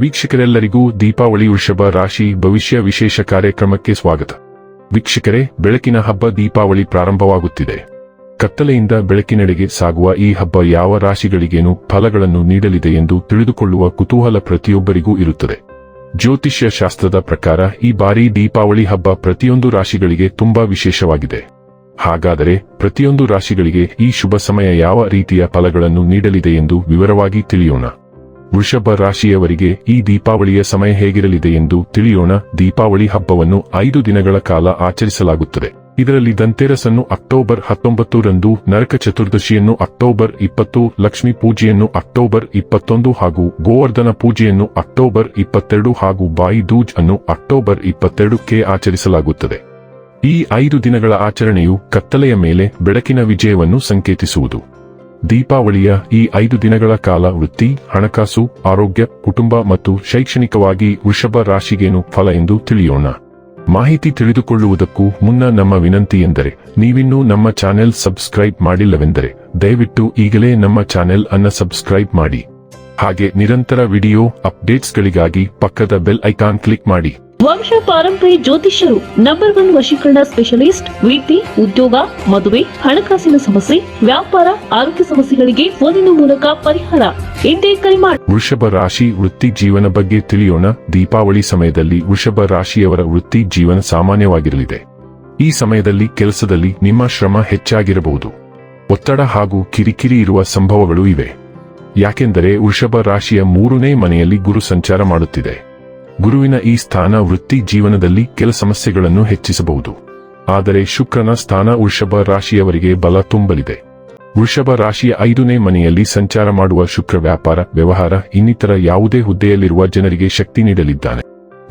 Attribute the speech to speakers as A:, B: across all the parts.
A: ವೀಕ್ಷಕರೆಲ್ಲರಿಗೂ ದೀಪಾವಳಿ ವೃಷಭ ರಾಶಿ ಭವಿಷ್ಯ ವಿಶೇಷ ಕಾರ್ಯಕ್ರಮಕ್ಕೆ ಸ್ವಾಗತ. ವೀಕ್ಷಕರೇ, ಬೆಳಕಿನ ಹಬ್ಬ ದೀಪಾವಳಿ ಪ್ರಾರಂಭವಾಗುತ್ತಿದೆ. ಕತ್ತಲೆಯಿಂದ ಬೆಳಕಿನೆಡೆಗೆ ಸಾಗುವ ಈ ಹಬ್ಬ ಯಾವ ರಾಶಿಗಳಿಗೇನು ಫಲಗಳನ್ನು ನೀಡಲಿದೆ ಎಂದು ತಿಳಿದುಕೊಳ್ಳುವ ಕುತೂಹಲ ಪ್ರತಿಯೊಬ್ಬರಿಗೂ ಇರುತ್ತದೆ. ಜ್ಯೋತಿಷ್ಯ ಶಾಸ್ತ್ರದ ಪ್ರಕಾರ ಈ ಬಾರಿ ದೀಪಾವಳಿ ಹಬ್ಬ ಪ್ರತಿಯೊಂದು ರಾಶಿಗಳಿಗೆ ತುಂಬಾ ವಿಶೇಷವಾಗಿದೆ. ಹಾಗಾದರೆ ಪ್ರತಿಯೊಂದು ರಾಶಿಗಳಿಗೆ ಈ ಶುಭ ಸಮಯ ಯಾವ ರೀತಿಯ ಫಲಗಳನ್ನು ನೀಡಲಿದೆ ಎಂದು ವಿವರವಾಗಿ ತಿಳಿಯೋಣ. ವೃಷಭ ರಾಶಿಯವರಿಗೆ ಈ ದೀಪಾವಳಿಯ ಸಮಯ ಹೇಗಿರಲಿದೆ ಎಂದು ತಿಳಿಯೋಣ. ದೀಪಾವಳಿ ಹಬ್ಬವನ್ನು ಐದು ದಿನಗಳ ಕಾಲ ಆಚರಿಸಲಾಗುತ್ತದೆ. ಇದರಲ್ಲಿ ದಂತೆರಸನ್ನು ಅಕ್ಟೋಬರ್ ಹತ್ತೊಂಬತ್ತರಂದು ನರಕ ಚತುರ್ದಶಿಯನ್ನು ಅಕ್ಟೋಬರ್ ಇಪ್ಪತ್ತು, ಲಕ್ಷ್ಮೀ ಪೂಜೆಯನ್ನು ಅಕ್ಟೋಬರ್ ಇಪ್ಪತ್ತೊಂದು ಹಾಗೂ ಗೋವರ್ಧನ ಪೂಜೆಯನ್ನು ಅಕ್ಟೋಬರ್ ಇಪ್ಪತ್ತೆರಡು ಹಾಗೂ ಬಾಯಿ ದೂಜ್ ಅನ್ನು ಅಕ್ಟೋಬರ್ ಇಪ್ಪತ್ತೆರಡಕ್ಕೆ ಆಚರಿಸಲಾಗುತ್ತದೆ. ಈ ಐದು ದಿನಗಳ ಆಚರಣೆಯು ಕತ್ತಲೆಯ ಮೇಲೆ ಬೆಳಕಿನ ವಿಜಯವನ್ನು ಸಂಕೇತಿಸುವುದು. ದೀಪಾವಳಿಯ ಈ ಐದು ದಿನಗಳ ಕಾಲ ವೃತ್ತಿ, ಹಣಕಾಸು, ಆರೋಗ್ಯ, ಕುಟುಂಬ ಮತ್ತು ಶೈಕ್ಷಣಿಕವಾಗಿ ವೃಷಭ ರಾಶಿಗೇನು ಫಲ ಎಂದು ತಿಳಿಯೋಣ. ಮಾಹಿತಿ ತಿಳಿದುಕೊಳ್ಳುವುದಕ್ಕೂ ಮುನ್ನ ನಮ್ಮ ವಿನಂತಿ ಎಂದರೆ, ನೀವಿನ್ನೂ ನಮ್ಮ ಚಾನೆಲ್ ಸಬ್ಸ್ಕ್ರೈಬ್ ಮಾಡಿಲ್ಲವೆಂದರೆ, ದಯವಿಟ್ಟು ಈಗಲೇ ನಮ್ಮ ಚಾನೆಲ್ ಅನ್ನ ಸಬ್ಸ್ಕ್ರೈಬ್ ಮಾಡಿ. ಹಾಗೆ ನಿರಂತರ ವಿಡಿಯೋ ಅಪ್ಡೇಟ್ಸ್ಗಳಿಗಾಗಿ ಪಕ್ಕದ ಬೆಲ್ ಐಕಾನ್ ಕ್ಲಿಕ್ ಮಾಡಿ.
B: ವಂಶ ಪಾರಂಪರ್ಯ ಜ್ಯೋತಿಷ್ಯರು ನಂಬರ್ ಒನ್ ವಶೀಕರಣ ಸ್ಪೆಷಲಿಸ್ಟ್ ವಿದ್ಯೆ ಉದ್ಯೋಗ, ಮದುವೆ, ಹಣಕಾಸಿನ ಸಮಸ್ಯೆ, ವ್ಯಾಪಾರ, ಆರೋಗ್ಯ ಸಮಸ್ಯೆಗಳಿಗೆ ಫೋನಿನ ಮೂಲಕ ಪರಿಹಾರ. ಹಿಂದೆ ಕರೆ ಮಾಡಿ
A: ವೃಷಭ ರಾಶಿ ವೃತ್ತಿ ಜೀವನ ಬಗ್ಗೆ ತಿಳಿಯೋಣ. ದೀಪಾವಳಿ ಸಮಯದಲ್ಲಿ ವೃಷಭ ರಾಶಿಯವರ ವೃತ್ತಿ ಜೀವನ ಸಾಮಾನ್ಯವಾಗಿರಲಿದೆ. ಈ ಸಮಯದಲ್ಲಿ ಕೆಲಸದಲ್ಲಿ ನಿಮ್ಮ ಶ್ರಮ ಹೆಚ್ಚಾಗಿರಬಹುದು. ಒತ್ತಡ ಹಾಗೂ ಕಿರಿಕಿರಿ ಇರುವ ಸಂಭವಗಳು ಇವೆ. ಯಾಕೆಂದರೆ ವೃಷಭ ರಾಶಿಯ ಮೂರನೇ ಮನೆಯಲ್ಲಿ ಗುರು ಸಂಚಾರ ಮಾಡುತ್ತಿದೆ. ಗುರುವಿನ ಈ ಸ್ಥಾನ ವೃತ್ತಿ ಜೀವನದಲ್ಲಿ ಕೆಲ ಸಮಸ್ಯೆಗಳನ್ನು ಹೆಚ್ಚಿಸಬಹುದು. ಆದರೆ ಶುಕ್ರನ ಸ್ಥಾನ ವೃಷಭ ರಾಶಿಯವರಿಗೆ ಬಲ ತುಂಬಲಿದೆ. ವೃಷಭ ರಾಶಿಯ ಐದನೇ ಮನೆಯಲ್ಲಿ ಸಂಚಾರ ಮಾಡುವ ಶುಕ್ರ ವ್ಯಾಪಾರ, ವ್ಯವಹಾರ, ಇನ್ನಿತರ ಯಾವುದೇ ಹುದ್ದೆಯಲ್ಲಿರುವ ಜನರಿಗೆ ಶಕ್ತಿ ನೀಡಲಿದ್ದಾನೆ.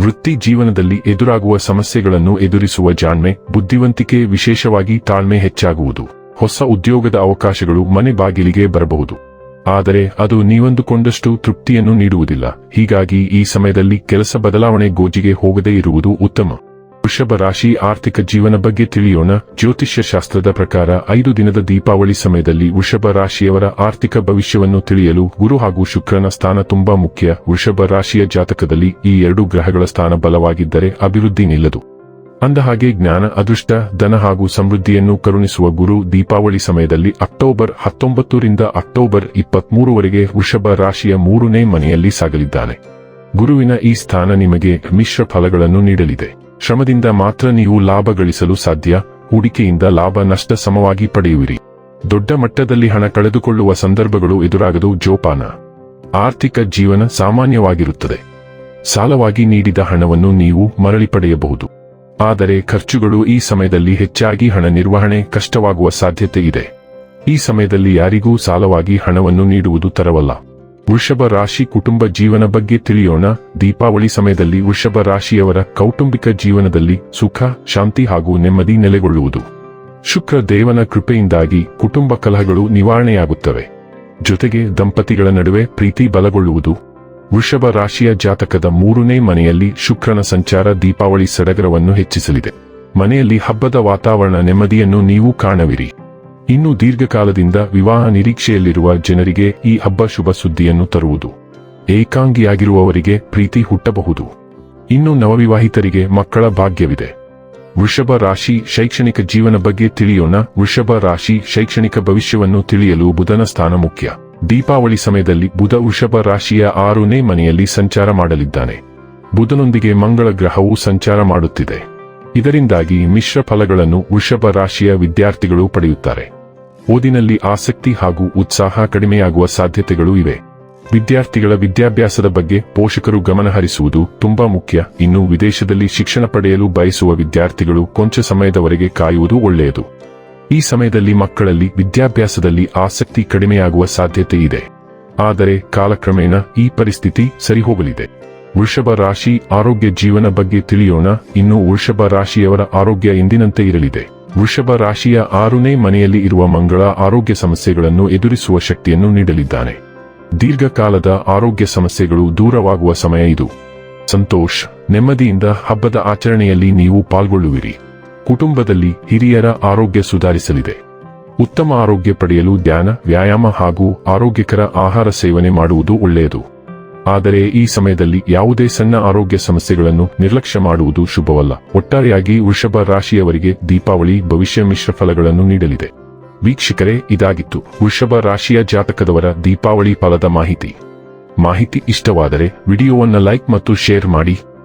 A: ವೃತ್ತಿ ಜೀವನದಲ್ಲಿ ಎದುರಾಗುವ ಸಮಸ್ಯೆಗಳನ್ನು ಎದುರಿಸುವ ಜಾಣ್ಮೆ, ಬುದ್ಧಿವಂತಿಕೆ ವಿಶೇಷವಾಗಿ ತಾಳ್ಮೆ ಹೆಚ್ಚಾಗುವುದು. ಹೊಸ ಉದ್ಯೋಗದ ಅವಕಾಶಗಳು ಮನೆ ಬಾಗಿಲಿಗೆ ಬರಬಹುದು. ಆದರೆ ಅದು ನೀವಂದುಕೊಂಡಷ್ಟು ತೃಪ್ತಿಯನ್ನು ನೀಡುವುದಿಲ್ಲ. ಹೀಗಾಗಿ ಈ ಸಮಯದಲ್ಲಿ ಕೆಲಸ ಬದಲಾವಣೆ ಗೋಜಿಗೆ ಹೋಗದೇ ಇರುವುದು ಉತ್ತಮ. ವೃಷಭ ರಾಶಿ ಆರ್ಥಿಕ ಜೀವನ ಬಗ್ಗೆ ತಿಳಿಯೋಣ. ಜ್ಯೋತಿಷ್ಯ ಶಾಸ್ತ್ರದ ಪ್ರಕಾರ ಐದು ದಿನದ ದೀಪಾವಳಿ ಸಮಯದಲ್ಲಿ ವೃಷಭ ರಾಶಿಯವರ ಆರ್ಥಿಕ ಭವಿಷ್ಯವನ್ನು ತಿಳಿಯಲು ಗುರು ಹಾಗೂ ಶುಕ್ರನ ಸ್ಥಾನ ತುಂಬಾ ಮುಖ್ಯ. ವೃಷಭ ರಾಶಿಯ ಜಾತಕದಲ್ಲಿ ಈ ಎರಡು ಗ್ರಹಗಳ ಸ್ಥಾನ ಬಲವಾಗಿದ್ದರೆ ಅಭಿವೃದ್ಧಿ ನಿಲ್ಲದು. ಅಂದಹಾಗೆ ಜ್ಞಾನ, ಅದೃಷ್ಟ, ಧನ ಹಾಗೂ ಸಮೃದ್ಧಿಯನ್ನು ಕರುಣಿಸುವ ಗುರು ದೀಪಾವಳಿ ಸಮಯದಲ್ಲಿ ಅಕ್ಟೋಬರ್ ಹತ್ತೊಂಬತ್ತರಿಂದ ಅಕ್ಟೋಬರ್ ಇಪ್ಪತ್ಮೂರುವರೆಗೆ ವೃಷಭ ರಾಶಿಯ ಮೂರನೇ ಮನೆಯಲ್ಲಿ ಸಾಗಲಿದ್ದಾನೆ. ಗುರುವಿನ ಈ ಸ್ಥಾನ ನಿಮಗೆ ಮಿಶ್ರ ಫಲಗಳನ್ನು ನೀಡಲಿದೆ. ಶ್ರಮದಿಂದ ಮಾತ್ರ ನೀವು ಲಾಭ ಗಳಿಸಲು ಸಾಧ್ಯ, ಹೂಡಿಕೆಯಿಂದ ಲಾಭ ನಷ್ಟ ಸಮವಾಗಿ ಪಡೆಯುವಿರಿ. ದೊಡ್ಡ ಮಟ್ಟದಲ್ಲಿ ಹಣ ಕಳೆದುಕೊಳ್ಳುವ ಸಂದರ್ಭಗಳು ಎದುರಾಗದು ಜೋಪಾನ. ಆರ್ಥಿಕ ಜೀವನ ಸಾಮಾನ್ಯವಾಗಿರುತ್ತದೆ. ಸಾಲವಾಗಿ ನೀಡಿದ ಹಣವನ್ನು ನೀವು ಮರಳಿ ಪಡೆಯಬಹುದು. ಆದರೆ ಖರ್ಚುಗಳು ಈ ಸಮಯದಲ್ಲಿ ಹೆಚ್ಚಾಗಿ ಹಣ ನಿರ್ವಹಣೆ ಕಷ್ಟವಾಗುವ ಸಾಧ್ಯತೆ ಇದೆ. ಈ ಸಮಯದಲ್ಲಿ ಯಾರಿಗೂ ಸಾಲವಾಗಿ ಹಣವನ್ನು ನೀಡುವುದು ತರವಲ್ಲ. ವೃಷಭ ರಾಶಿ ಕುಟುಂಬ ಜೀವನ ಬಗ್ಗೆ ತಿಳಿಯೋಣ. ದೀಪಾವಳಿ ಸಮಯದಲ್ಲಿ ವೃಷಭ ರಾಶಿಯವರ ಕೌಟುಂಬಿಕ ಜೀವನದಲ್ಲಿ ಸುಖ, ಶಾಂತಿ ಹಾಗೂ ನೆಮ್ಮದಿ ನೆಲೆಗೊಳ್ಳುವುದು. ಶುಕ್ರ ದೇವನ ಕೃಪೆಯಿಂದಾಗಿ ಕುಟುಂಬ ಕಲಹಗಳು ನಿವಾರಣೆಯಾಗುತ್ತವೆ. ಜೊತೆಗೆ ದಂಪತಿಗಳ ನಡುವೆ ಪ್ರೀತಿ ಬಲಗೊಳ್ಳುವುದು. ವೃಷಭ ರಾಶಿಯ ಜಾತಕದ ಮೂರನೇ ಮನೆಯಲ್ಲಿ ಶುಕ್ರನ ಸಂಚಾರ ದೀಪಾವಳಿ ಸಡಗರವನ್ನು ಹೆಚ್ಚಿಸಲಿದೆ. ಮನೆಯಲ್ಲಿ ಹಬ್ಬದ ವಾತಾವರಣ ನೆಮ್ಮದಿಯನ್ನು ನೀವು ಕಾಣವಿರಿ. ಇನ್ನು ದೀರ್ಘಕಾಲದಿಂದ ವಿವಾಹ ನಿರೀಕ್ಷೆಯಲ್ಲಿರುವ ಜನರಿಗೆ ಈ ಹಬ್ಬ ಶುಭ ಸುದ್ದಿಯನ್ನು ತರುವುದು. ಏಕಾಂಗಿಯಾಗಿರುವವರಿಗೆ ಪ್ರೀತಿ ಹುಟ್ಟಬಹುದು. ಇನ್ನು ನವವಿವಾಹಿತರಿಗೆ ಮಕ್ಕಳ ಭಾಗ್ಯವಿದೆ. ವೃಷಭ ರಾಶಿ ಶೈಕ್ಷಣಿಕ ಜೀವನ ಬಗ್ಗೆ ತಿಳಿಯೋಣ. ವೃಷಭ ರಾಶಿ ಶೈಕ್ಷಣಿಕ ಭವಿಷ್ಯವನ್ನು ತಿಳಿಯಲು ಬುಧನ ಸ್ಥಾನ ಮುಖ್ಯ. ದೀಪಾವಳಿ ಸಮಯದಲ್ಲಿ ಬುಧ ವೃಷಭ ರಾಶಿಯ ಆರನೇ ಮನೆಯಲ್ಲಿ ಸಂಚಾರ ಮಾಡಲಿದ್ದಾನೆ. ಬುಧನೊಂದಿಗೆ ಮಂಗಳ ಗ್ರಹವು ಸಂಚಾರ ಮಾಡುತ್ತಿದೆ. ಇದರಿಂದಾಗಿ ಮಿಶ್ರ ಫಲಗಳನ್ನು ವೃಷಭ ರಾಶಿಯ ವಿದ್ಯಾರ್ಥಿಗಳು ಪಡೆಯುತ್ತಾರೆ. ಓದಿನಲ್ಲಿ ಆಸಕ್ತಿ ಹಾಗೂ ಉತ್ಸಾಹ ಕಡಿಮೆಯಾಗುವ ಸಾಧ್ಯತೆಗಳು ಇವೆ. ವಿದ್ಯಾರ್ಥಿಗಳ ವಿದ್ಯಾಭ್ಯಾಸದ ಬಗ್ಗೆ ಪೋಷಕರು ಗಮನಹರಿಸುವುದು ತುಂಬಾ ಮುಖ್ಯ. ಇನ್ನು ವಿದೇಶದಲ್ಲಿ ಶಿಕ್ಷಣ ಪಡೆಯಲು ಬಯಸುವ ವಿದ್ಯಾರ್ಥಿಗಳು ಕೊಂಚ ಸಮಯದವರೆಗೆ ಕಾಯುವುದು ಒಳ್ಳೆಯದು. ಈ ಸಮಯದಲ್ಲಿ ಮಕ್ಕಳಲ್ಲಿ ವಿದ್ಯಾಭ್ಯಾಸದಲ್ಲಿ ಆಸಕ್ತಿ ಕಡಿಮೆಯಾಗುವ ಸಾಧ್ಯತೆ ಇದೆ. ಆದರೆ ಕಾಲಕ್ರಮೇಣ ಈ ಪರಿಸ್ಥಿತಿ ಸರಿಹೋಗಲಿದೆ. ವೃಷಭ ರಾಶಿ ಆರೋಗ್ಯ ಜೀವನ ಬಗ್ಗೆ ತಿಳಿಯೋಣ. ಇನ್ನು ವೃಷಭ ರಾಶಿಯವರ ಆರೋಗ್ಯ ಎಂದಿನಂತೆ ಇರಲಿದೆ. ವೃಷಭ ರಾಶಿಯ ಆರನೇ ಮನೆಯಲ್ಲಿ ಇರುವ ಮಂಗಳ ಆರೋಗ್ಯ ಸಮಸ್ಯೆಗಳನ್ನು ಎದುರಿಸುವ ಶಕ್ತಿಯನ್ನು ನೀಡಲಿದ್ದಾನೆ. ದೀರ್ಘಕಾಲದ ಆರೋಗ್ಯ ಸಮಸ್ಯೆಗಳು ದೂರವಾಗುವ ಸಮಯ ಇದು. ಸಂತೋಷ್, ನೆಮ್ಮದಿಯಿಂದ ಹಬ್ಬದ ಆಚರಣೆಯಲ್ಲಿ ನೀವು ಪಾಲ್ಗೊಳ್ಳುವಿರಿ. ಕುಟುಂಬದಲ್ಲಿ ಹಿರಿಯರ ಆರೋಗ್ಯ ಸುಧಾರಿಸಲಿದೆ. ಉತ್ತಮ ಆರೋಗ್ಯ ಪಡೆಯಲು ಧ್ಯಾನ, ವ್ಯಾಯಾಮ ಹಾಗೂ ಆರೋಗ್ಯಕರ ಆಹಾರ ಸೇವನೆ ಮಾಡುವುದು ಒಳ್ಳೆಯದು. ಆದರೆ ಈ ಸಮಯದಲ್ಲಿ ಯಾವುದೇ ಸಣ್ಣ ಆರೋಗ್ಯ ಸಮಸ್ಯೆಗಳನ್ನು ನಿರ್ಲಕ್ಷ್ಯ ಮಾಡುವುದು ಶುಭವಲ್ಲ. ಒಟ್ಟಾರೆಯಾಗಿ ವೃಷಭ ರಾಶಿಯವರಿಗೆ ದೀಪಾವಳಿ, ಭವಿಷ್ಯ ಮಿಶ್ರ ಫಲಗಳನ್ನು ನೀಡಲಿದೆ. ವೀಕ್ಷಕರೇ, ಇದಾಗಿತ್ತು. ವೃಷಭ ರಾಶಿಯ ಜಾತಕದವರ ದೀಪಾವಳಿ ಫಲದ ಮಾಹಿತಿ. ಮಾಹಿತಿ ಇಷ್ಟವಾದರೆ ವಿಡಿಯೋವನ್ನು ಲೈಕ್ ಮತ್ತು ಶೇರ್ ಮಾಡಿ.